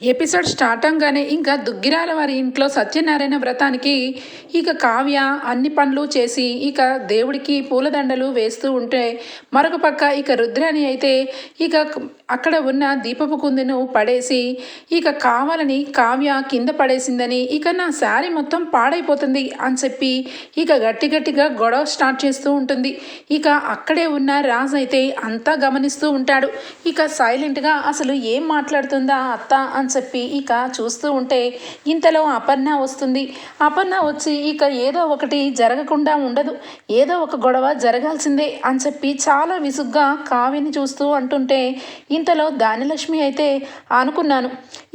Episode start అవగానే ఇంకా దుగ్గిరాల వారి ఇంట్లో సత్యనారాయణ వ్రతానికి ఇక కావ్య అన్ని పనులు చేసి ఇక దేవుడికి పూలదండలు వేస్తూ ఉంటే మరొక పక్క ఇక రుద్రాని అయితే ఇక అక్కడ ఉన్న దీపపు కుందును పడేసి ఇక కావాలని కావ్య కింద పడేసిందని ఇక నా శారీ మొత్తం పాడైపోతుంది అని చెప్పి ఇక గట్టి గట్టిగా గొడవ స్టార్ట్ చేస్తూ ఉంటుంది. ఇక అక్కడే ఉన్న రాజు అయితే అంతా గమనిస్తూ ఉంటాడు. ఇక సైలెంట్గా అసలు ఏం మాట్లాడుతుందా అత్త అని అని చెప్పి ఇక చూస్తూ ఉంటే ఇంతలో అపర్ణ వస్తుంది. అపర్ణ వచ్చి ఇక ఏదో ఒకటి జరగకుండా ఉండదు. ఏదో ఒక గొడవ జరగాల్సిందే అని చెప్పి చాలా విసుగ్గా కావ్యని చూస్తూ అంటుంటే ఇంతలో దానిలక్ష్మి అయితే అనుకున్నాను.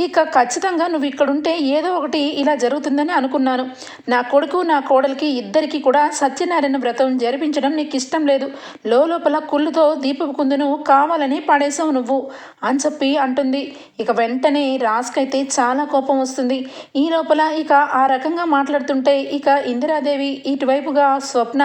ఇక ఖచ్చితంగా నువ్వు ఇక్కడుంటే ఏదో ఒకటి ఇలా జరుగుతుందని అనుకున్నాను. నా కొడుకు నా కోడలికి ఇద్దరికి కూడా సత్యనారాయణ వ్రతం జరిపించడం నీకు ఇష్టం లేదు. లోపల కుళ్ళుతో దీపపు కుందును కావాలని పడేశావు నువ్వు అని చెప్పి అంటుంది. ఇక వెంటనే రాజ్కైతే చాలా కోపం వస్తుంది. ఈ లోపల ఇక ఆ రకంగా మాట్లాడుతుంటే ఇక ఇందిరాదేవి ఇటువైపుగా స్వప్న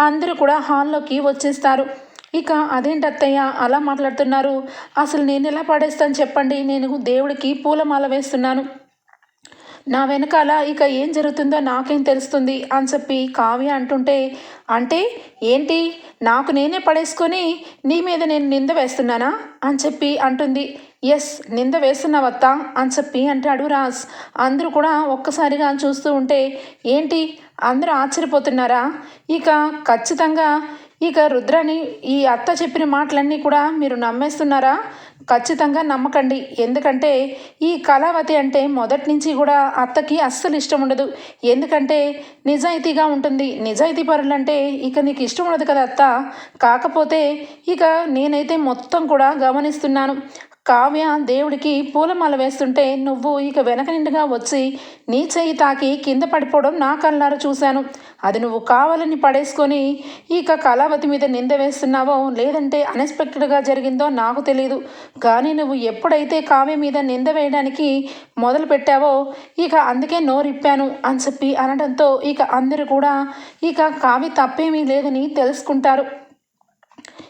అందరూ కూడా హాల్లోకి వచ్చేస్తారు. ఇక అదేంటి అత్తయ్య? అలా మాట్లాడుతున్నారు. అసలు నేను ఎలా పడేస్తాను చెప్పండి. నేను దేవుడికి పూలమాల వేస్తున్నాను. నా వెనకాల ఇక ఏం జరుగుతుందో నాకేం తెలుస్తుంది అని చెప్పి కావ్య అంటుంటే అంటే ఏంటి? నాకు నేనే పడేసుకొని నీ మీద నేను నింద వేస్తున్నానా? అని చెప్పి అంటుంది. ఎస్ నింద వేస్తున్నావత్తా అని చెప్పి అంటాడు రాజ్. అందరూ కూడా ఒక్కసారిగా చూస్తూ ఉంటే ఏంటి? అందరూ ఆశ్చర్యపోతున్నారా? ఇక ఖచ్చితంగా ఇక రుద్రాని ఈ అత్త చెప్పిన మాటలన్నీ కూడా మీరు నమ్మేస్తున్నారా? ఖచ్చితంగా నమ్మకండి. ఎందుకంటే ఈ కళావతి అంటే మొదటి నుంచి కూడా అత్తకి అస్సలు ఇష్టం ఉండదు. ఎందుకంటే నిజాయితీగా ఉంటుంది. నిజాయితీ పరులంటే అంటే ఇక నీకు ఇష్టం ఉండదు కదా అత్త. కాకపోతే ఇక నేనైతే మొత్తం కూడా గమనిస్తున్నాను. కావ్య దేవుడికి పూలమాల వేస్తుంటే నువ్వు ఇక వెనక నిండుగా వచ్చి నీ చేయి తాకి కింద పడిపోవడం నా కళ్ళారా చూశాను. అది నువ్వు కావాలని పడేసుకొని ఇక కళావతి మీద నింద వేస్తున్నావో లేదంటే అన్ఎక్స్పెక్టెడ్గా జరిగిందో నాకు తెలియదు కానీ నువ్వు ఎప్పుడైతే కావ్య మీద నింద వేయడానికి మొదలు పెట్టావో ఇక అందుకే నోరిప్పాను అని చెప్పి అనడంతో ఇక అందరూ కూడా ఇక కావ్య తప్పేమీ లేదని తెలుసుకుంటారు.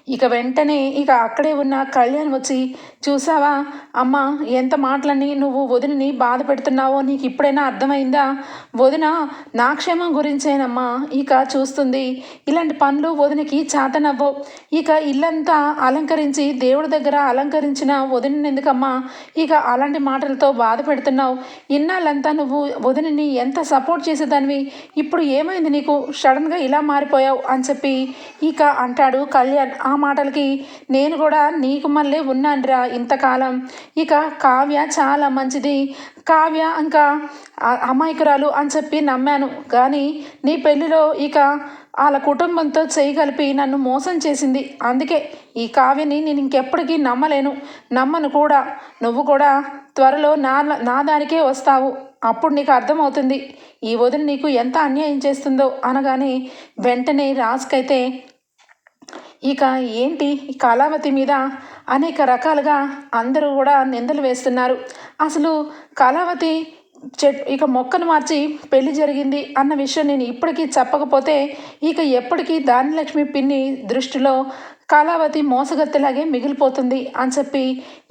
ఇక వెంటనే ఇక అక్కడే ఉన్న కళ్యాణ్ వచ్చి చూసావా? అమ్మ ఎంత మాటలని నువ్వు వదినని బాధ పెడుతున్నావో నీకు ఇప్పుడైనా అర్థమైందా? వదిన నా క్షేమం గురించేనమ్మా. ఇక చూస్తుంది. ఇలాంటి పనులు వదినకి చేతనవ్వవు ఇక ఇల్లంతా అలంకరించి దేవుడి దగ్గర అలంకరించిన వదినని ఎందుకమ్మా? ఇక అలాంటి మాటలతో బాధ పెడుతున్నావు. ఇన్నాళ్ళంతా నువ్వు వదినని ఎంత సపోర్ట్ చేసేదానివి? ఇప్పుడు ఏమైంది నీకు? సడన్గా ఇలా మారిపోయావు అని చెప్పి ఇక అంటాడు కళ్యాణ్. ఆ మాటలకి నేను కూడా నీకు మళ్ళీ ఉన్నానురా ఇంతకాలం. ఇక కావ్య చాలా మంచిది. కావ్య ఇంకా అమాయకురాలు అని చెప్పి నమ్మాను. కానీ నీ పెళ్ళిలో ఇక వాళ్ళ కుటుంబంతో చేయగలిపి నన్ను మోసం చేసింది. అందుకే ఈ కావ్యని నేను ఇంకెప్పటికీ నమ్మలేను. నమ్మను కూడా. నువ్వు కూడా త్వరలో నా నా దానికే వస్తావు. అప్పుడు నీకు అర్థమవుతుంది. ఈ వదిన నీకు ఎంత అన్యాయం చేస్తుందో అనగానే వెంటనే రాజుకైతే ఇక ఏంటి? ఈ కళావతి మీద అనేక రకాలుగా అందరూ కూడా నిందలు వేస్తున్నారు. అసలు కళావతి చెట్ ఇక మొక్కను మార్చి పెళ్ళి జరిగింది అన్న విషయం నేను ఇప్పటికీ చెప్పకపోతే ఇక ఎప్పటికీ దానిలక్ష్మి పిన్ని దృష్టిలో కళావతి మోసగత్తెలాగే మిగిలిపోతుంది అని చెప్పి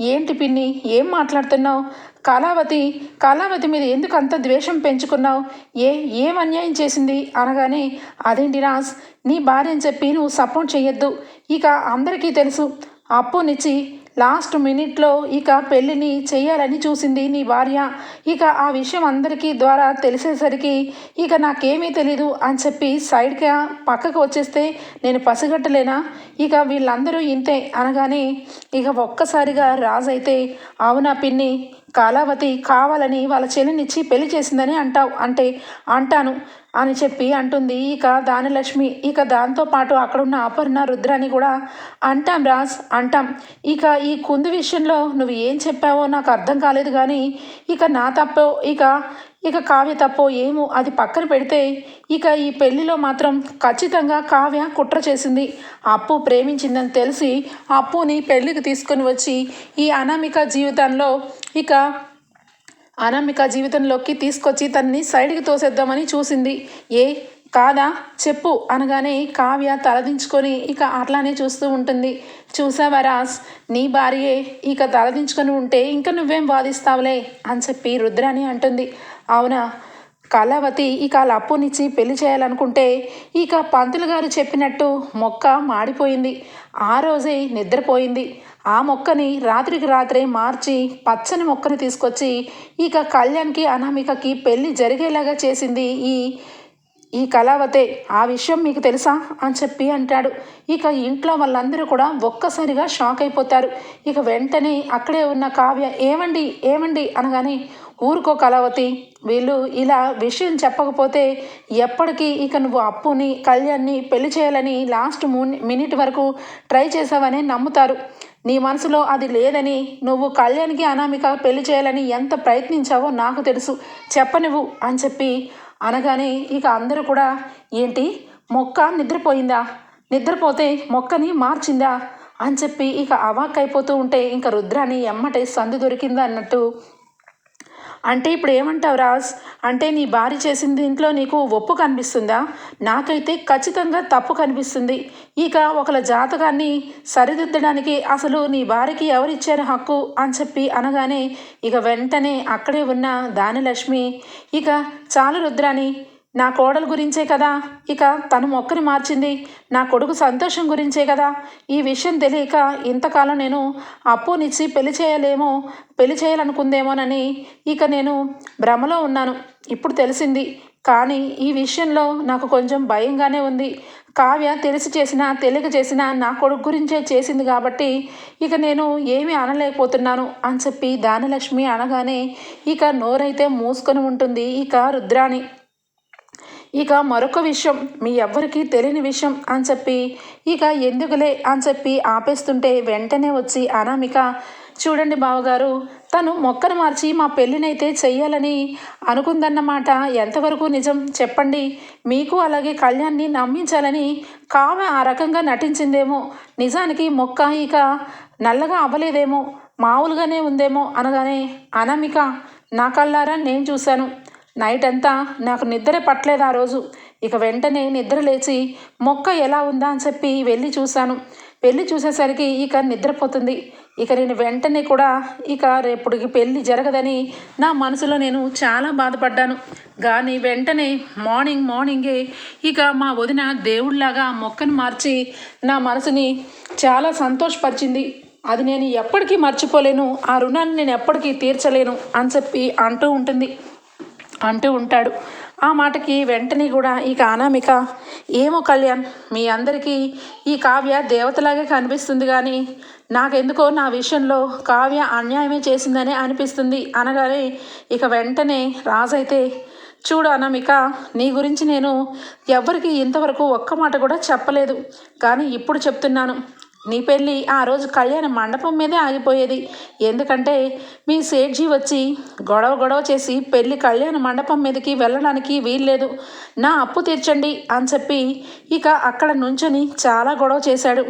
ఏంటి పిన్ని ఏం మాట్లాడుతున్నావు? కళావతి కళావతి మీద ఎందుకు అంత ద్వేషం పెంచుకున్నావు? ఏ ఏం అన్యాయం చేసింది? అనగానే అదేంటి రాజ్ నీ భార్య అని చెప్పి నువ్వు సపోర్ట్ చేయొద్దు ఇక అందరికీ తెలుసు అప్పునిచ్చి లాస్ట్ మినిట్లో ఇక పెళ్ళిని చేయాలని చూసింది నీ భార్య. ఇక ఆ విషయం అందరికీ ద్వారా తెలిసేసరికి ఇక నాకేమీ తెలీదు అని చెప్పి సైడ్గా పక్కకు వచ్చేస్తే నేను పసిగట్టలేనా? ఇక వీళ్ళందరూ ఇంతే అనగానే ఇక ఒక్కసారిగా రాజు అయితే అవునా పిన్ని కాలావతి కావాలని వాళ్ళ చెల్లినిచ్చి పెళ్ళి చేసిందని అంటావు. అంటే అంటాను. అని చెప్పి అంటుంది. ఇక దానలక్ష్మి ఇక దాంతోపాటు అక్కడున్న అపర్ణ రుద్రాని కూడా అంటాం రాజ్ అంటాం. ఇక ఈ కుందు విషయంలో నువ్వు ఏం చెప్పావో నాకు అర్థం కాలేదు కానీ ఇక నా తప్పో ఇక ఇక కావ్య తప్పో ఏమో అది పక్కన పెడితే ఇక ఈ పెళ్ళిలో మాత్రం ఖచ్చితంగా కావ్య కుట్ర చేసింది. అప్పు ప్రేమించిందని తెలిసి అప్పుని పెళ్ళికి తీసుకొని వచ్చి ఈ అనామిక జీవితంలో ఇక అనామిక జీవితంలోకి తీసుకొచ్చి తన్ని సైడ్కి తోసేద్దామని చూసింది. ఏ? కాదా? చెప్పు అనగానే కావ్య తలదించుకొని ఇక అట్లానే చూస్తూ ఉంటుంది. చూసావా రాస్ నీ భార్యే ఇక తలదించుకొని ఉంటే ఇంకా నువ్వేం వాదిస్తావులే అని చెప్పి రుద్రాని అంటుంది. అవునా? కళావతి ఇక అలా అప్పునిచ్చి పెళ్ళి చేయాలనుకుంటే ఇక పంతులు గారు చెప్పినట్టు మొక్క మాడిపోయింది. ఆ రోజే నిద్రపోయింది. ఆ మొక్కని రాత్రికి రాత్రే మార్చి పచ్చని మొక్కని తీసుకొచ్చి ఇక కళ్యాణ్కి అనామికకి పెళ్ళి జరిగేలాగా చేసింది ఈ ఈ కళావతే. ఆ విషయం మీకు తెలుసా? అని చెప్పి అంటాడు. ఇక ఇంట్లో వాళ్ళందరూ కూడా ఒక్కసారిగా షాక్ అయిపోతారు. ఇక వెంటనే అక్కడే ఉన్న కావ్య ఏమండి? ఏమండి? అనగానే ఊరుకో కలవతి వీళ్ళు ఇలా విషయం చెప్పకపోతే ఎప్పటికీ ఇక నువ్వు అప్పుని కళ్యాణ్ని పెళ్ళి చేయాలని లాస్ట్ మినిట్ వరకు ట్రై చేసావని నమ్ముతారు. నీ మనసులో అది లేదని నువ్వు కళ్యాణ్కి అనామిక పెళ్ళి చేయాలని ఎంత ప్రయత్నించావో నాకు తెలుసు. చెప్పనివ్వు అని చెప్పి అనగానే ఇక అందరూ కూడా ఏంటి? మొక్క నిద్రపోయిందా? నిద్రపోతే మొక్కని మార్చిందా? అని చెప్పి ఇక అవాక్ అయిపోతూ ఉంటే ఇంకా రుద్రాని ఎమ్మటే సందు దొరికిందా అన్నట్టు అంటే ఇప్పుడు ఏమంటావు రాజ్? అంటే నీ భార్య చేసిన దీంట్లో నీకు ఒప్పు కనిపిస్తుందా? నాకైతే ఖచ్చితంగా తప్పు కనిపిస్తుంది. ఇక ఒకళ్ళ జాతకాన్ని సరిదిద్దడానికి అసలు నీ భార్యకి ఎవరిచ్చారు హక్కు అని చెప్పి అనగానే ఇక వెంటనే అక్కడే ఉన్న దానిలక్ష్మి ఇక చాలు రుద్రాని నా కోడల గురించే కదా. ఇక తను మొక్కని మార్చింది. నా కొడుకు సంతోషం గురించే కదా. ఈ విషయం తెలియక ఇంతకాలం నేను అప్పునిచ్చి పెళ్ళి చేయలేమో పెళ్ళి చేయాలనుకుందేమోనని ఇక నేను భ్రమలో ఉన్నాను. ఇప్పుడు తెలిసింది. కానీ ఈ విషయంలో నాకు కొంచెం భయంగానే ఉంది. కావ్య తెలిసి చేసిన తెలియక చేసిన నా కొడుకు గురించే చేసింది కాబట్టి ఇక నేను ఏమీ అనలేకపోతున్నాను అని చెప్పి దానలక్ష్మి అనగానే ఇక నోరైతే మూసుకొని ఉంటుంది. ఇక రుద్రాణి ఇక మరొక విషయం మీ ఎవ్వరికీ తెలియని విషయం అని చెప్పి ఇక ఎందుకులే అని చెప్పి ఆపేస్తుంటే వెంటనే వచ్చి అనామిక చూడండి బావగారు తను మొక్కను మార్చి మా పెళ్ళినైతే చెయ్యాలని అనుకుందన్నమాట ఎంతవరకు నిజం చెప్పండి. మీకు అలాగే కళ్యాణ్ని నమ్మించాలని కావ్య ఆ రకంగా నటించిందేమో. నిజానికి మొక్క ఇక నల్లగా అవ్వలేదేమో మామూలుగానే ఉందేమో అనగానే అనామిక నా కళ్ళారా నేను చూశాను. నైట్ అంతా నాకు నిద్ర పట్టలేదు ఆ రోజు. ఇక వెంటనే నిద్ర లేచి మొక్క ఎలా ఉందా? అని చెప్పి వెళ్ళి చూశాను. వెళ్ళి చూసేసరికి ఇక నిద్రపోతుంది. ఇక నేను వెంటనే కూడా ఇక రేపుడికి పెళ్ళి జరగదని నా మనసులో నేను చాలా బాధపడ్డాను. కానీ వెంటనే మార్నింగ్ మార్నింగే ఇక మా వదిన దేవుడిలాగా మొక్కను మార్చి నా మనసుని చాలా సంతోషపరిచింది. అది నేను ఎప్పటికీ మర్చిపోలేను. ఆ రుణాన్ని నేను ఎప్పటికీ తీర్చలేను అని చెప్పి అంటూ ఉంటుంది. అంటూ ఉంటాడు. ఆ మాటకి వెంటనే కూడా ఇక అనామిక ఏమో కళ్యాణ్ మీ అందరికీ ఈ కావ్య దేవతలాగే కనిపిస్తుంది కానీ నాకెందుకో నా విషయంలో కావ్య అన్యాయమే చేసిందనే అనిపిస్తుంది అనగానే ఇక వెంటనే రాజైతే చూడు అనామిక నీ గురించి నేను ఎవ్వరికి ఇంతవరకు ఒక్క మాట కూడా చెప్పలేదు. కానీ ఇప్పుడు చెప్తున్నాను. నీ పెళ్ళి ఆ రోజు కళ్యాణ మండపం మీదే ఆగిపోయేది. ఎందుకంటే మీ సేట్జీ వచ్చి గొడవ గొడవ చేసి పెళ్ళి కళ్యాణ మండపం మీదకి వెళ్ళడానికి వీల్లేదు. నా అప్పు తీర్చండి అని చెప్పి ఇక అక్కడ నుంచొని చాలా గొడవ చేశాడు.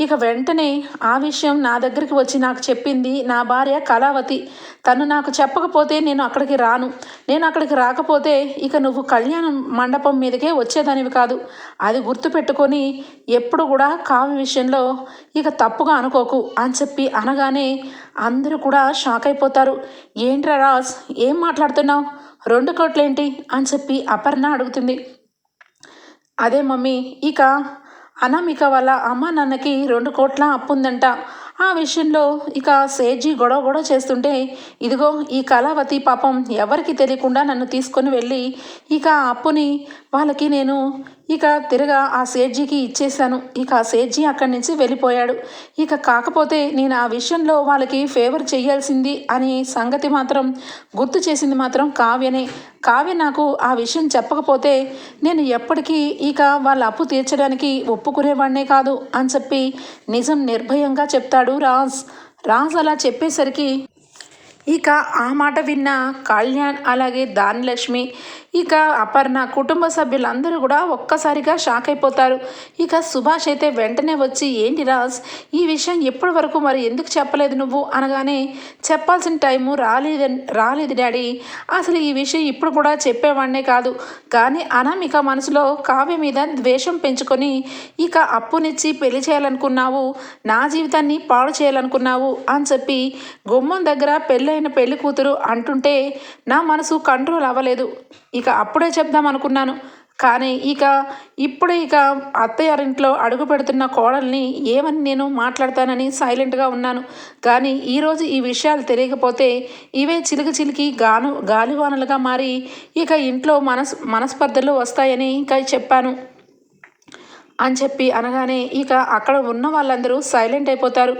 ఇక వెంటనే ఆ విషయం నా దగ్గరికి వచ్చి నాకు చెప్పింది నా భార్య కళావతి. తను నాకు చెప్పకపోతే నేను అక్కడికి రాను. నేను అక్కడికి రాకపోతే ఇక నువ్వు కళ్యాణ మండపం మీదకే వచ్చేదానివి కాదు. అది గుర్తుపెట్టుకొని ఎప్పుడు కూడా కావ్య విషయంలో ఇక తప్పుగా అనుకోకు అని చెప్పి అనగానే అందరూ కూడా షాక్ అయిపోతారు. ఏంట్రా రాజ్ ఏం మాట్లాడుతున్నావు? రెండు కోట్లేంటి? అని చెప్పి అపర్ణ అడుగుతుంది. అదే మమ్మీ ఇక అనామిక వాళ్ళ అమ్మ నాన్నకి రెండు కోట్ల అప్పు ఉందంట ఆ విషయంలో ఇక సేజీ గొడవ గొడవ చేస్తుంటే ఇదిగో ఈ కళావతి పాపం ఎవరికి తెలియకుండా నన్ను తీసుకొని వెళ్ళి ఇక ఆ అప్పుని వాళ్ళకి నేను ఇక తిరగా ఆ సేట్జీకి ఇచ్చేశాను. ఇక ఆ సేట్జీ అక్కడి నుంచి వెళ్ళిపోయాడు. ఇక కాకపోతే నేను ఆ విషయంలో వాళ్ళకి ఫేవర్ చేయాల్సింది అనే సంగతి మాత్రం గుర్తు చేసింది మాత్రం కావ్యనే. కావ్య నాకు ఆ విషయం చెప్పకపోతే నేను ఎప్పటికీ ఇక వాళ్ళ అప్పు తీర్చడానికి ఒప్పుకునేవాడినే కాదు అని చెప్పి నిజం నిర్భయంగా చెప్తాడు రాజ్. రాజ్ అలా చెప్పేసరికి ఇక ఆ మాట విన్న కళ్యాణ్ అలాగే దానిలక్ష్మి ఇక అపర్ణ కుటుంబ సభ్యులందరూ కూడా ఒక్కసారిగా షాక్ అయిపోతారు. ఇక సుభాష్ అయితే వెంటనే వచ్చి ఏంటి రాజ్ ఈ విషయం ఎప్పటి వరకు మరి ఎందుకు చెప్పలేదు నువ్వు? అనగానే చెప్పాల్సిన టైము రాలేదు రాలేదు డాడీ. అసలు ఈ విషయం ఇప్పుడు కూడా చెప్పేవాడినే కాదు. కానీ అనామిక మనసులో కావ్య మీద ద్వేషం పెంచుకొని ఇక అప్పునిచ్చి పెళ్ళి చేయాలనుకున్నావు నా జీవితాన్ని పాడు చేయాలనుకున్నావు అని చెప్పి గుమ్మం దగ్గర పెళ్ళైన పెళ్ళి కూతురు అంటుంటే నా మనసు కంట్రోల్ అవ్వలేదు. ఇక అప్పుడే చెప్దాం అనుకున్నాను. కానీ ఇక ఇప్పుడు ఇక అత్తయ్యారింట్లో అడుగు పెడుతున్న కోడల్ని ఏమని నేను మాట్లాడతానని సైలెంట్గా ఉన్నాను. కానీ ఈరోజు ఈ విషయాలు తెలియకపోతే ఇవే చిలికి చిలికి గాను గాలివానలుగా మారి ఇక ఇంట్లో మనస్ మనస్పర్ధలు వస్తాయని ఇంకా చెప్పాను. అని చెప్పి అనగానే ఇక అక్కడ ఉన్న వాళ్ళందరూ సైలెంట్ అయిపోతారు.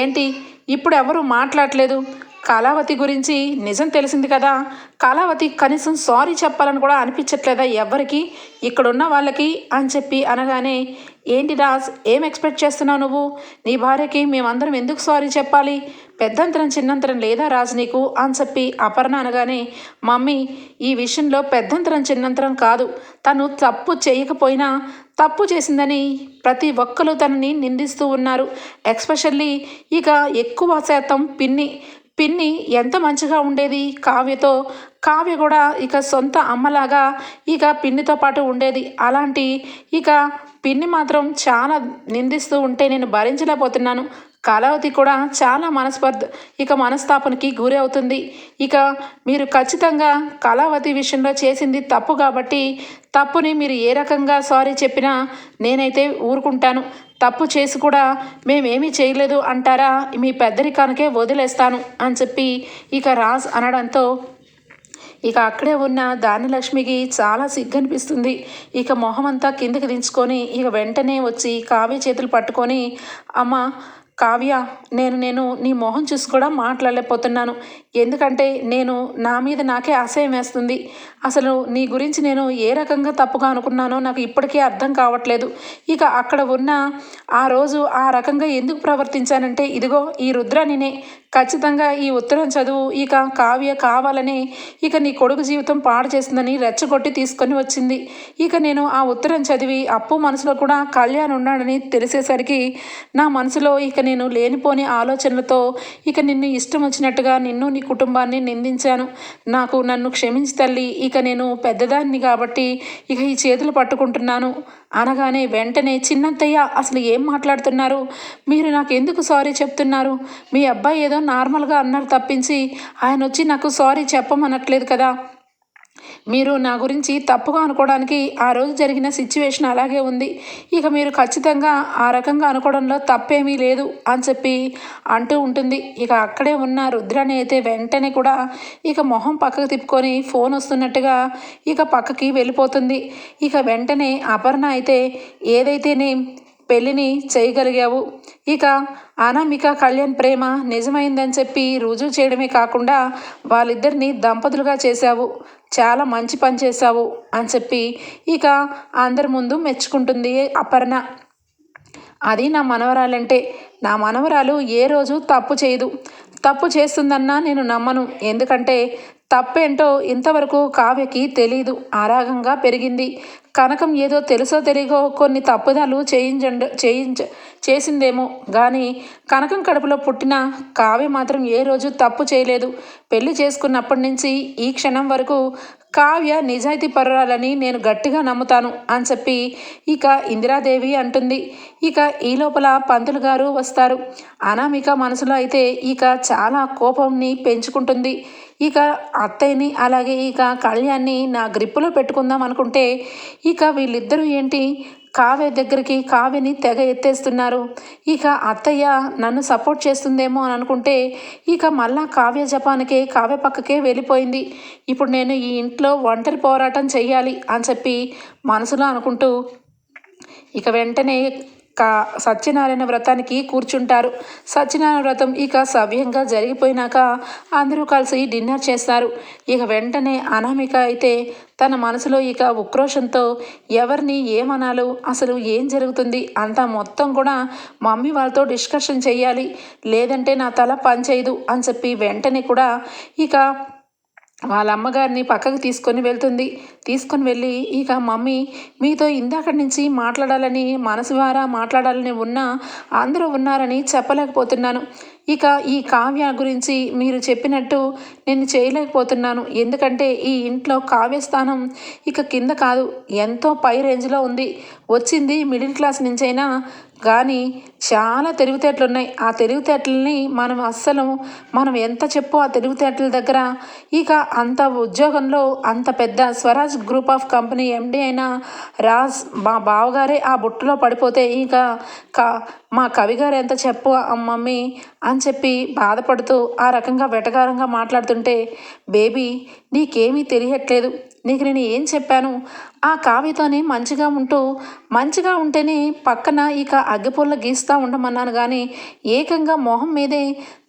ఏంటి? ఇప్పుడు ఎవరు మాట్లాడలేదు. కళావతి గురించి నిజం తెలిసింది కదా? కళావతి కనీసం సారీ చెప్పాలని కూడా అనిపించట్లేదా ఎవ్వరికి? ఇక్కడున్న వాళ్ళకి అని చెప్పి అనగానే ఏంటి రాజ్ ఏం ఎక్స్పెక్ట్ చేస్తున్నావు నువ్వు? నీ భార్యకి మేమందరం ఎందుకు సారీ చెప్పాలి? పెద్దంతరం చిన్నంతరం లేదా రాజ్ నీకు? అని చెప్పి అపర్ణ అనగానే మమ్మీ ఈ విషయంలో పెద్దంతరం చిన్నంతరం కాదు. తను తప్పు చేయకపోయినా తప్పు చేసిందని ప్రతి ఒక్కరు తనని నిందిస్తూ ఉన్నారు. ఎక్స్పెషల్లీ ఇక ఎక్కువ శాతం పిన్ని పిన్ని ఎంత మంచిగా ఉండేది కావ్యతో? కావ్య కూడా ఇక సొంత అమ్మలాగా ఇక పిన్నితో పాటు ఉండేది. అలాంటి ఇక పిన్ని మాత్రం చాలా నిందిస్తూ ఉంటే నేను భరించలేకపోతున్నాను. కళావతి కూడా చాలా మనస్పర్ధ ఇక మనస్తాపనకి గురి అవుతుంది. ఇక మీరు ఖచ్చితంగా కళావతి విషయంలో చేసింది తప్పు కాబట్టి తప్పుని మీరు ఏ రకంగా సారీ చెప్పినా నేనైతే ఊరుకుంటాను. తప్పు చేసి కూడా మేమేమీ చేయలేదు అంటారా? మీ పెద్దరికానికే వదిలేస్తాను అని చెప్పి ఇక రాజ్ అనడంతో ఇక అక్కడే ఉన్న దానిలక్ష్మికి చాలా సిగ్గనిపిస్తుంది. ఇక మొహం అంతా కిందకి దించుకొని ఇక వెంటనే వచ్చి కావ్య చేతులు పట్టుకొని అమ్మ కావ్య నేను నేను నీ మొహం చూసి కూడా మాట్లాడలేకపోతున్నాను. ఎందుకంటే నేను నా మీద నాకే అసహ్యం వేస్తుంది. అసలు నీ గురించి నేను ఏ రకంగా తప్పుగా అనుకున్నానో నాకు ఇప్పటికీ అర్థం కావట్లేదు. ఇక అక్కడ ఉన్న ఆ రోజు ఆ రకంగా ఎందుకు ప్రవర్తించానంటే ఇదిగో ఈ రుద్రానినే ఖచ్చితంగా ఈ ఉత్తరం చదువు ఇక కావ్య కావాలని ఇక నీ కొడుకు జీవితం పాడు చేసిందని రెచ్చగొట్టి తీసుకొని వచ్చింది. ఇక నేను ఆ ఉత్తరం చదివి అప్పు మనసులో కూడా కళ్యాణ్ ఉన్నాడని తెలిసేసరికి నా మనసులో ఇక నేను లేనిపోని ఆలోచనలతో ఇక నిన్ను ఇష్టం వచ్చినట్టుగా నిన్ను నీ కుటుంబాన్ని నిందించాను. నాకు నన్ను క్షమించి తల్లి ఇక నేను పెద్దదాన్ని కాబట్టి ఇక ఈ చేతులు పట్టుకుంటున్నాను. అనగానే వెంటనే చిన్నత్తయ్య అసలు ఏం మాట్లాడుతున్నారు? మీరు నాకు ఎందుకు సారీ చెప్తున్నారు? మీ అబ్బాయి ఏదో నార్మల్గా అన్నారు తప్పించి ఆయన వచ్చి నాకు సారీ చెప్పమనట్లేదు కదా. మీరు నా గురించి తప్పుగా అనుకోవడానికి ఆ రోజు జరిగిన సిచ్యువేషన్ అలాగే ఉంది. ఇక మీరు ఖచ్చితంగా ఆ రకంగా అనుకోవడంలో తప్పేమీ లేదు అని చెప్పి అంటూ ఉంటుంది. ఇక అక్కడే ఉన్న రుద్రాని అయితే వెంటనే కూడా ఇక మొహం పక్కకు తిప్పుకొని ఫోన్ వస్తున్నట్టుగా ఇక పక్కకి వెళ్ళిపోతుంది. ఇక వెంటనే అపర్ణ అయితే ఏదైతేనే పెళ్ళిని చేయగలిగావు. ఇక అనామిక కళ్యాణ్ ప్రేమ నిజమైందని చెప్పి రుజువు చేయడమే కాకుండా వాళ్ళిద్దరిని దంపతులుగా చేశావు. చాలా మంచి పని చేశావు అని చెప్పి ఇక అందరి ముందు మెచ్చుకుంటుంది అపర్ణ. అది నా మనవరాలంటే నా మనవరాలు ఏ రోజు తప్పు చేయదు. తప్పు చేస్తుందన్నా నేను నమ్మను. ఎందుకంటే తప్పేంటో ఇంతవరకు కావ్యకి తెలీదు. ఆరాగంగా పెరిగింది. కనకం ఏదో తెలుసో తెలియకో కొన్ని తప్పుదాలు చేయించండు చేయించ చేసిందేమో. కానీ కనకం కడుపులో పుట్టిన కావ్య మాత్రం ఏ రోజు తప్పు చేయలేదు. పెళ్ళి చేసుకున్నప్పటి నుంచి ఈ క్షణం వరకు కావ్య నిజాయితీ పరురాలని నేను గట్టిగా నమ్ముతాను అని చెప్పి ఇక ఇందిరాదేవి అంటుంది. ఇక ఈ లోపల పంతులు గారు వస్తారు. అనామిక మనసులో అయితే ఇక చాలా కోపంని పెంచుకుంటుంది. ఇక అత్తయ్యని అలాగే ఇక కళ్యాణ్ని నా గ్రిప్పులో పెట్టుకుందాం అనుకుంటే ఇక వీళ్ళిద్దరూ ఏంటి? కావ్య దగ్గరికి కావ్యని తెగ ఎత్తేస్తున్నారు. ఇక అత్తయ్య నన్ను సపోర్ట్ చేస్తుందేమో అని అనుకుంటే ఇక మళ్ళా కావ్య జపానికే కావ్య పక్కకే వెళ్ళిపోయింది. ఇప్పుడు నేను ఈ ఇంట్లో ఒంటరి పోరాటం చెయ్యాలి అని చెప్పి మనసులో అనుకుంటూ ఇక వెంటనే కా సత్యనారాయణ వ్రతానికి కూర్చుంటారు. సత్యనారాయణ వ్రతం ఇక సవ్యంగా జరిగిపోయినాక అందరూ కలిసి డిన్నర్ చేస్తారు. ఇక వెంటనే అనామిక అయితే తన మనసులో ఇక ఉక్రోషంతో ఎవరిని ఏమనాలో అసలు ఏం జరుగుతుంది? అంతా మొత్తం కూడా మమ్మీ వాళ్ళతో డిస్కషన్ చేయాలి లేదంటే నా తల పనిచేయదు అని చెప్పి వెంటనే కూడా ఇక వాళ్ళ అమ్మగారిని పక్కకు తీసుకొని వెళ్తుంది. తీసుకొని వెళ్ళి ఇక మమ్మీ మీతో ఇందాక నుంచి మాట్లాడాలని మనసు ద్వారా మాట్లాడాలని ఉన్నా అందరూ ఉన్నారని చెప్పలేకపోతున్నాను. ఇక ఈ కావ్య గురించి మీరు చెప్పినట్టు నేను చేయలేకపోతున్నాను. ఎందుకంటే ఈ ఇంట్లో కావ్య స్థానం ఇక కింద కాదు. ఎంతో పై రేంజ్లో ఉంది. వచ్చింది మిడిల్ క్లాస్ నుంచైనా కానీ చాలా తెలివితేటలు ఉన్నాయి. ఆ తెలివితేటలని మనం అస్సలు మనం ఎంత చెప్పు ఆ తెలివితేటల దగ్గర? ఇక అంత ఉద్యోగంలో అంత పెద్ద Swaraj group of company MD అయిన రాజ్ మా బావగారే ఆ బుట్టలో పడిపోతే ఇక కా మా కవిగారు ఎంత చెప్పు మమ్మీ అని చెప్పి బాధపడుతూ ఆ రకంగా వెటకారంగా మాట్లాడుతుంటే బేబీ నీకేమీ తెలియట్లేదు. నీకు నేను ఏం చెప్పాను? ఆ కావ్యతోనే మంచిగా ఉంటూ మంచిగా ఉంటేనే పక్కన ఇక అగ్గిపుల్ల గీస్తూ ఉండమన్నాను కానీ ఏకంగా మొహం మీదే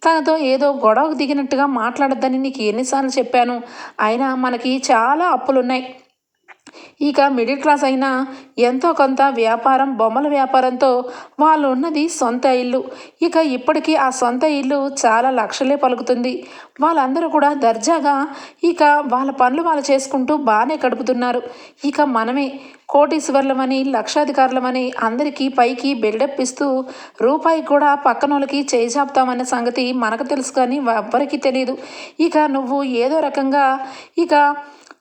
తనతో ఏదో గొడవకు దిగినట్టుగా మాట్లాడద్దని నీకు ఎన్నిసార్లు చెప్పాను. అయినా మనకి చాలా అప్పులున్నాయి. ఇక మిడిల్ క్లాస్ అయినా ఎంతో కొంత వ్యాపారం బొమ్మల వ్యాపారంతో వాళ్ళు ఉన్నది సొంత ఇల్లు. ఇక ఇప్పటికీ ఆ సొంత ఇల్లు చాలా లక్షలే పలుకుతుంది. వాళ్ళందరూ కూడా దర్జాగా ఇక వాళ్ళ పనులు వాళ్ళు చేసుకుంటూ బాగానే గడుపుతున్నారు. ఇక మనమే కోటీశ్వర్లమని లక్షాధికారులమని అందరికీ పైకి బిల్డప్ ఇస్తూ రూపాయి కూడా పక్కనోళ్ళకి చేజాపుతామన్న సంగతి మనకు తెలుసు కానీ ఎవ్వరికీ తెలియదు ఇక నువ్వు ఏదో రకంగా ఇక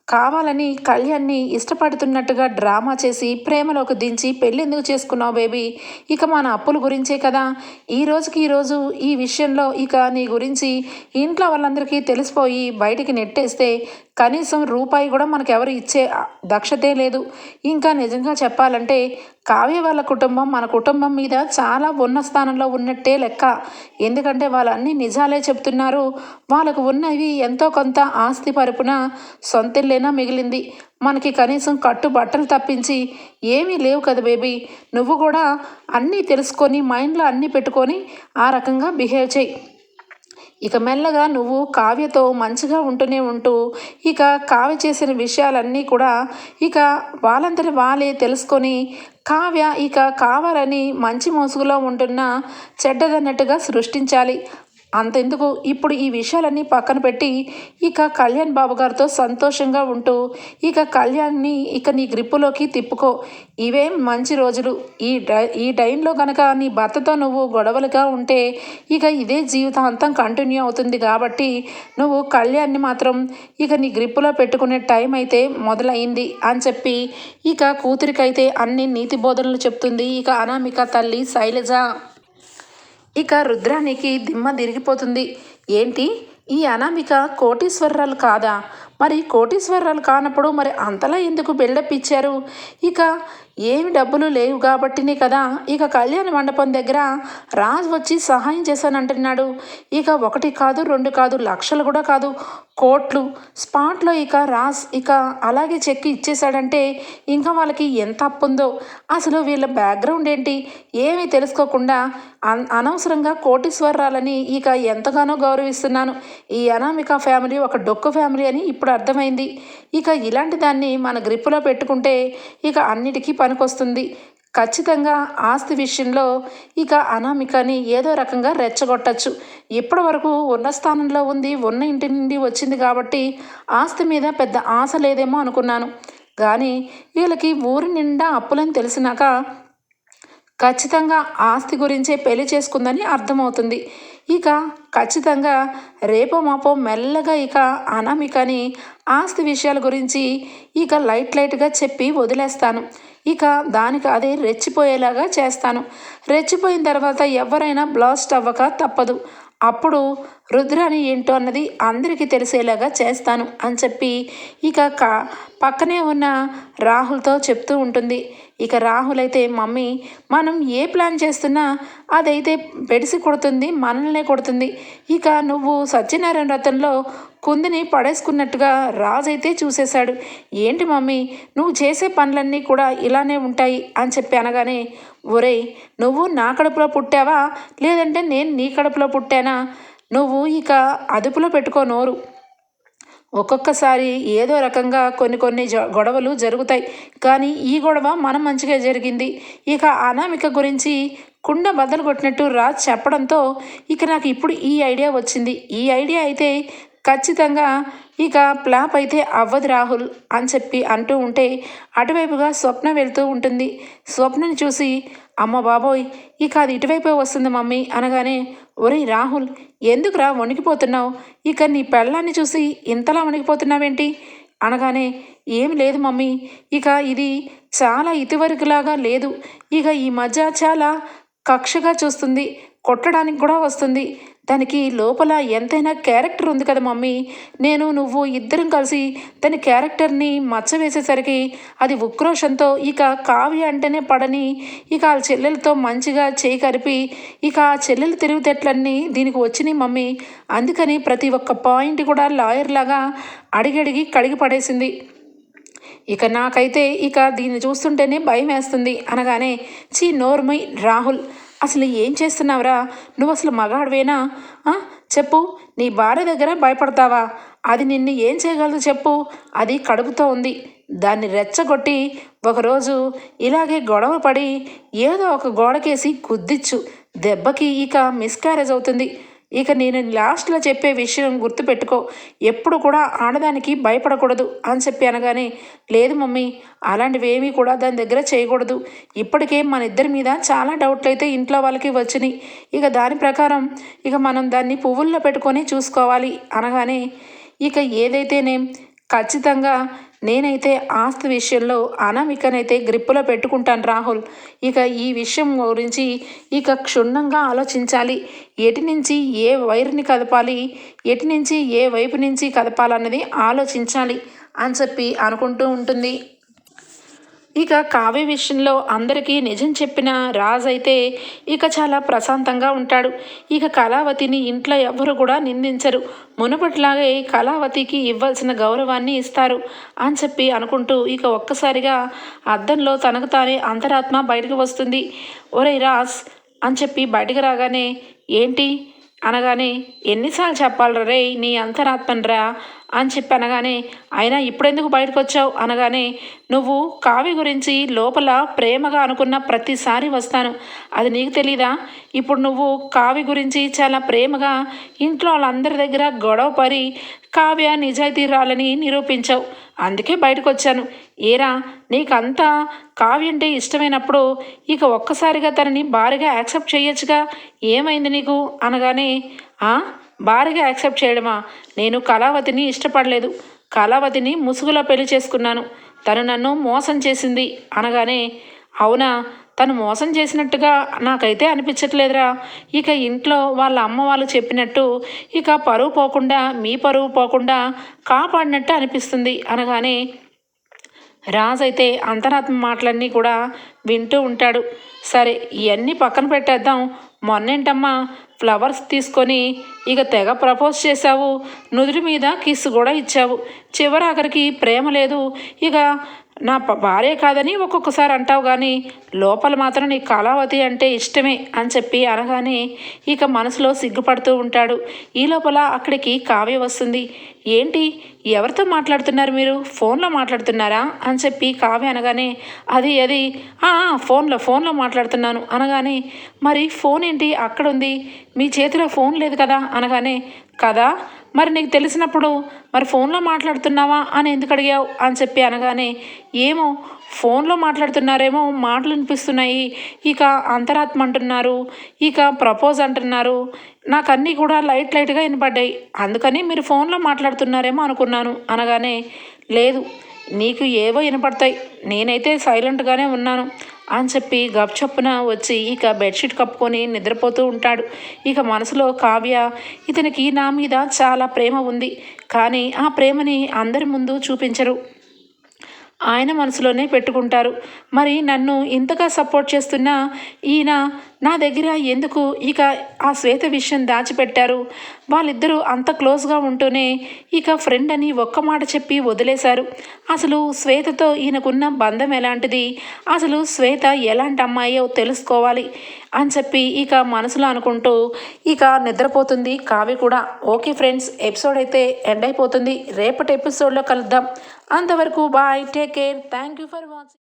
కావాలని కళ్యాణ్ని ఇష్టపడుతున్నట్టుగా డ్రామా చేసి ప్రేమలోకి దించి పెళ్ళి ఎందుకు చేసుకున్నావు బేబీ? ఇక మన అప్పుల గురించే కదా. ఈ రోజుకి ఈరోజు ఈ విషయంలో ఇక నీ గురించి ఇంట్లో వాళ్ళందరికీ తెలిసిపోయి బయటికి నెట్టేస్తే కనీసం రూపాయి కూడా మనకు ఎవరు ఇచ్చే దక్షతే లేదు. ఇంకా నిజంగా చెప్పాలంటే కావ్య వాళ్ళ కుటుంబం మన కుటుంబం మీద చాలా ఉన్న స్థానంలో ఉన్నట్టే లెక్క. ఎందుకంటే వాళ్ళన్ని నిజాలే చెప్తున్నారు. వాళ్ళకు ఉన్నవి ఎంతో కొంత ఆస్తి పరుపున సొంతిల్లేనా మిగిలింది. మనకి కనీసం కట్టు బట్టలు తప్పించి ఏమీ లేవు కదా బేబీ. నువ్వు కూడా అన్నీ తెలుసుకొని మైండ్లో అన్నీ పెట్టుకొని ఆ రకంగా బిహేవ్ చేయి. ఇక మెల్లగా నువ్వు కావ్యతో మంచిగా ఉంటూనే ఉంటూ ఇక కావ్య చేసిన విషయాలన్నీ కూడా ఇక వాళ్ళందరి వాళ్ళే తెలుసుకొని కావ్య ఇక కావాలని మంచి మోసుగులో ఉంటున్న చెడ్డదన్నట్టుగా సృష్టించాలి. అంతెందుకు? ఇప్పుడు ఈ విషయాలన్నీ పక్కన పెట్టి ఇక కళ్యాణ్ బాబు గారితో సంతోషంగా ఉంటూ ఇక కళ్యాణ్ని ఇక నీ గ్రిప్పులోకి తిప్పుకో. ఇవేం మంచి రోజులు. ఈ డై ఈ టైంలో కనుక నీ భర్తతో నువ్వు గొడవలుగా ఉంటే ఇక ఇదే జీవితాంతం కంటిన్యూ అవుతుంది కాబట్టి నువ్వు కళ్యాణ్ని మాత్రం ఇక నీ గ్రిప్పులో పెట్టుకునే టైం అయితే మొదలైంది అని చెప్పి ఇక కూతురికైతే అన్ని నీతి బోధనలు చెప్తుంది ఇక అనామిక తల్లి శైలజ. ఇక రుద్రానికి దిమ్మ తిరిగిపోతుంది. ఏంటి? ఈ అనామిక కోటీశ్వరరాలు కాదా? మరి కోటీశ్వరరాలు కానప్పుడు మరి అంతలా ఎందుకు బిల్డప్ ఇచ్చారు? ఇక ఏమి డబ్బులు లేవు కాబట్టినే కదా ఇక కళ్యాణ మండపం దగ్గర రాజు వచ్చి సహాయం చేశానంటున్నాడు. ఇక ఒకటి కాదు రెండు కాదు లక్షలు కూడా కాదు. కోట్లు స్పాట్లో ఇక రాజ్ ఇక అలాగే చెక్ ఇచ్చేశాడంటే ఇంకా వాళ్ళకి ఎంత అప్పుందో. అసలు వీళ్ళ బ్యాక్గ్రౌండ్ ఏంటి? ఏమీ తెలుసుకోకుండా అన్ అనవసరంగా కోటీశ్వరరాలని ఇక ఎంతగానో గౌరవిస్తున్నాను. ఈ అనామిక ఫ్యామిలీ ఒక డొక్కు ఫ్యామిలీ అని ఇప్పుడు అర్థమైంది. ఇక ఇలాంటి దాన్ని మన గ్రిప్పులో పెట్టుకుంటే ఇక అన్నిటికీ పనికొస్తుంది. ఖచ్చితంగా ఆస్తి విషయంలో ఇక అనామికని ఏదో రకంగా రెచ్చగొట్టచ్చు. ఇప్పటి వరకు ఉన్న స్థానంలో ఉంది ఉన్న ఇంటి నుండి వచ్చింది కాబట్టి ఆస్తి మీద పెద్ద ఆశ లేదేమో అనుకున్నాను. కానీ వీళ్ళకి ఊరి నిండా అప్పులని తెలిసినాక ఖచ్చితంగా ఆస్తి గురించే పెళ్ళి చేసుకుందని అర్థమవుతుంది. ఇక ఖచ్చితంగా రేపో మాపో మెల్లగా ఇక అనామికని ఆస్తి విషయాల గురించి ఇక లైట్ లైట్గా చెప్పి వదిలేస్తాను. ఇక దానికి అది రెచ్చిపోయేలాగా చేస్తాను. రెచ్చిపోయిన తర్వాత ఎవరైనా బ్లాస్ట్ అవ్వక తప్పదు. అప్పుడు రుద్రాని ఏంటో అన్నది అందరికీ తెలిసేలాగా చేస్తాను అని చెప్పి ఇక కా పక్కనే ఉన్న రాహుల్తో చెప్తూ ఉంటుంది. ఇక రాహుల్ అయితే మమ్మీ మనం ఏ ప్లాన్ చేస్తున్నా అదైతే బెడిసి కొడుతుంది మనల్నే కొడుతుంది. ఇక నువ్వు సత్యనారాయణ రథంలో కుందిని పడేసుకున్నట్టుగా రాజు అయితే చూసేశాడు. ఏంటి మమ్మీ నువ్వు చేసే పనులన్నీ కూడా ఇలానే ఉంటాయి అని చెప్పి అనగానే ఒరేయ్ నువ్వు నా కడుపులో పుట్టావా? లేదంటే నేను నీ కడుపులో పుట్టానా? నువ్వు ఇక అదుపులో పెట్టుకో నోరు. ఒక్కొక్కసారి ఏదో రకంగా కొన్ని కొన్ని గొడవలు జరుగుతాయి. కానీ ఈ గొడవ మనం మంచిగా జరిగింది. ఇక అనామిక గురించి కుండ బద్దలు కొట్టినట్టు రాజ్ చెప్పడంతో ఇక నాకు ఇప్పుడు ఈ ఐడియా వచ్చింది. ఈ ఐడియా అయితే ఖచ్చితంగా ఇక ప్లాప్ అయితే అవ్వదు రాహుల్ అని చెప్పి అంటూ ఉంటే అటువైపుగా స్వప్న వెళ్తూ ఉంటుంది. స్వప్నని చూసి అమ్మ బాబోయ్ ఇక అది ఇటువైపే వస్తుంది మమ్మీ అనగానే ఒరేయ్ రాహుల్ ఎందుకురా వణికిపోతున్నావు? ఇక నీ పెళ్ళాన్ని చూసి ఇంతలా వణికిపోతున్నావేంటి? అనగానే ఏం లేదు మమ్మీ. ఇక ఇది చాలా ఇదివరకులాగా లేదు. ఇక ఈ మధ్య చాలా కక్షగా చూస్తుంది. కొట్టడానికి కూడా వస్తుంది. దానికి లోపల ఎంతైనా క్యారెక్టర్ ఉంది కదా మమ్మీ. నేను నువ్వు ఇద్దరం కలిసి తన క్యారెక్టర్ని మచ్చ వేసేసరికి అది ఉక్రోషంతో ఇక కావ్య అంటేనే పడని ఇక ఆ చెల్లెలతో మంచిగా చేయి కలిపి ఇక ఆ చెల్లెలు తిరుగుతెట్లన్నీ దీనికి వచ్చినాయి మమ్మీ. అందుకని ప్రతి ఒక్క పాయింట్ కూడా లాయర్ లాగా అడిగడిగి కడిగి పడేసింది. ఇక నాకైతే ఇక దీన్ని చూస్తుంటేనే భయం వేస్తుంది. అనగానే చీ నోర్మై రాహుల్ అసలు ఏం చేస్తున్నావురా? నువ్వు అసలు మగాడివేనా చెప్పు నీ భార్య దగ్గర భయపడతావా? అది నిన్ను ఏం చేయగలదు చెప్పు. అది కడుపుతో ఉంది. దాన్ని రెచ్చగొట్టి ఒకరోజు ఇలాగే గొడవ పడి ఏదో ఒక గోడకేసి గుద్దిచ్చు. దెబ్బకి ఇక మిస్క్యారేజ్ అవుతుంది. ఇక నేను లాస్ట్లో చెప్పే విషయం గుర్తుపెట్టుకో. ఎప్పుడు కూడా ఆడదానికి భయపడకూడదు అని చెప్పి అనగానే లేదు మమ్మీ అలాంటివేమీ కూడా దాని దగ్గర చేయకూడదు. ఇప్పటికే మన ఇద్దరి మీద చాలా డౌట్లు అయితే ఇంట్లో వాళ్ళకి వచ్చినాయి. ఇక దాని ప్రకారం ఇక మనం దాన్ని పువ్వుల్లో పెట్టుకొని చూసుకోవాలి అనగానే ఇక ఏదైతేనేం ఖచ్చితంగా నేనైతే ఆస్తి విషయంలో అనామికనైతే గ్రిప్పులో పెట్టుకుంటాను రాహుల్. ఇక ఈ విషయం గురించి ఇక క్షుణ్ణంగా ఆలోచించాలి. ఎటు నుంచి ఏ వైర్ని కదపాలి? ఎటు నుంచి ఏ వైపు నుంచి కదపాలన్నది ఆలోచించాలి అని చెప్పి అనుకుంటూ ఉంటుంది. ఇక కావ్య విషయంలో అందరికీ నిజం చెప్పిన రాజ్ అయితే ఇక చాలా ప్రశాంతంగా ఉంటాడు. ఇక కళావతిని ఇంట్లో ఎవ్వరు కూడా నిందించరు. మునుపటిలాగే కళావతికి ఇవ్వాల్సిన గౌరవాన్ని ఇస్తారు అని చెప్పి అనుకుంటూ ఇక ఒక్కసారిగా అద్దంలో తనకు తానే అంతరాత్మ బయటకు వస్తుంది. ఒరే రాజ్ అని చెప్పి బయటకు రాగానే ఏంటి? అనగానే ఎన్నిసార్లు చెప్పాలి రే నీ అంతరాత్మనరా అని చెప్పి అనగానే అయినా ఇప్పుడెందుకు బయటకు వచ్చావు అనగానే నువ్వు కావ్య గురించి లోపల ప్రేమగా అనుకున్న ప్రతిసారి వస్తాను. అది నీకు తెలీదా? ఇప్పుడు నువ్వు కావ్య గురించి చాలా ప్రేమగా ఇంట్లో వాళ్ళందరి దగ్గర గొడవ పడి కావ్య నిజాయితీరాలని నిరూపించావు. అందుకే బయటకు వచ్చాను ఏరా నీకంతా కావ్య అంటే ఇష్టమైనప్పుడు ఇక ఒక్కసారిగా తనని భారీగా యాక్సెప్ట్ చేయొచ్చుగా ఏమైంది నీకు? అనగానే "ఆ? భారీగా యాక్సెప్ట్ చేయడమా? నేను కళావతిని ఇష్టపడలేదు. కళావతిని ముసుగులో పెళ్ళి చేసుకున్నాను. తను నన్ను మోసం చేసింది అనగానే అవునా? తను మోసం చేసినట్టుగా నాకైతే అనిపించట్లేదురా. ఇక ఇంట్లో వాళ్ళ అమ్మ వాళ్ళు చెప్పినట్టు ఇక పరువు పోకుండా మీ పరువు పోకుండా కాపాడినట్టు అనిపిస్తుంది అనగానే రాజ్ అయితే అంతరాత్మ మాటలన్నీ కూడా వింటూ ఉంటాడు. సరే ఇవన్నీ పక్కన పెట్టేద్దాం. మొన్నేంటమ్మా ఫ్లవర్స్ తీసుకొని ఇక తెగ ప్రపోజ్ చేశావు. నుదుటి మీద కిస్ కూడా ఇచ్చావు. చివరి ఆఖరికి ప్రేమ లేదు. ఇక నా భార్య కాదని ఒక్కొక్కసారి అంటావు కానీ లోపల మాత్రం నీ కళావతి అంటే ఇష్టమే అని చెప్పి అనగానే ఇక మనసులో సిగ్గుపడుతూ ఉంటాడు. ఈ లోపల అక్కడికి కావ్య వస్తుంది. ఏంటి? ఎవరితో మాట్లాడుతున్నారు మీరు? ఫోన్లో మాట్లాడుతున్నారా? అని చెప్పి కావ్య అనగానే అది అది ఫోన్లో ఫోన్లో మాట్లాడుతున్నాను అనగానే మరి ఫోన్ ఏంటి? అక్కడ ఉంది మీ చేతిలో ఫోన్ లేదు కదా? అనగానే కదా? మరి నీకు తెలిసినప్పుడు మరి ఫోన్లో మాట్లాడుతున్నావా అని ఎందుకు అడిగావు అని చెప్పి అనగానే ఏమో ఫోన్లో మాట్లాడుతున్నారేమో మాటలు వినిపిస్తున్నాయి ఇక అంతరాత్మ అంటున్నారు ఇక ప్రపోజ్ అంటున్నారు నాకు అన్నీ కూడా లైట్ లైట్గా వినపడ్డాయి అందుకని మీరు ఫోన్లో మాట్లాడుతున్నారేమో అనుకున్నాను అనగానే లేదు నీకు ఏవో వినపడతాయి నేనైతే సైలెంట్గానే ఉన్నాను అని చెప్పి గప్చొప్పున వచ్చి ఇక బెడ్షీట్ కప్పుకొని నిద్రపోతూ ఉంటాడు. ఇక మనసులో కావ్య ఇతనికి నా మీద చాలా ప్రేమ ఉంది కానీ ఆ ప్రేమని అందరి ముందు చూపించరు. ఆయన మనసులోనే పెట్టుకుంటారు. మరి నన్ను ఇంతగా సపోర్ట్ చేస్తున్న ఈయన నా దగ్గర ఎందుకు ఇక ఆ శ్వేత విషయం దాచిపెట్టారు? వాళ్ళిద్దరూ అంత క్లోజ్గా ఉంటూనే ఇక ఫ్రెండ్ అని ఒక్క మాట చెప్పి వదిలేశారు. అసలు శ్వేతతో ఈయనకున్న బంధం ఎలాంటిది? అసలు శ్వేత ఎలాంటి అమ్మాయో తెలుసుకోవాలి అని చెప్పి ఇక మనసులో అనుకుంటూ ఇక నిద్రపోతుంది కావి కూడా. ఓకే ఫ్రెండ్స్ ఎపిసోడ్ అయితే ఎండ్ అయిపోతుంది. రేపటి ఎపిసోడ్లో కలుద్దాం. అంతవరకు bye take care. Thank you for watching.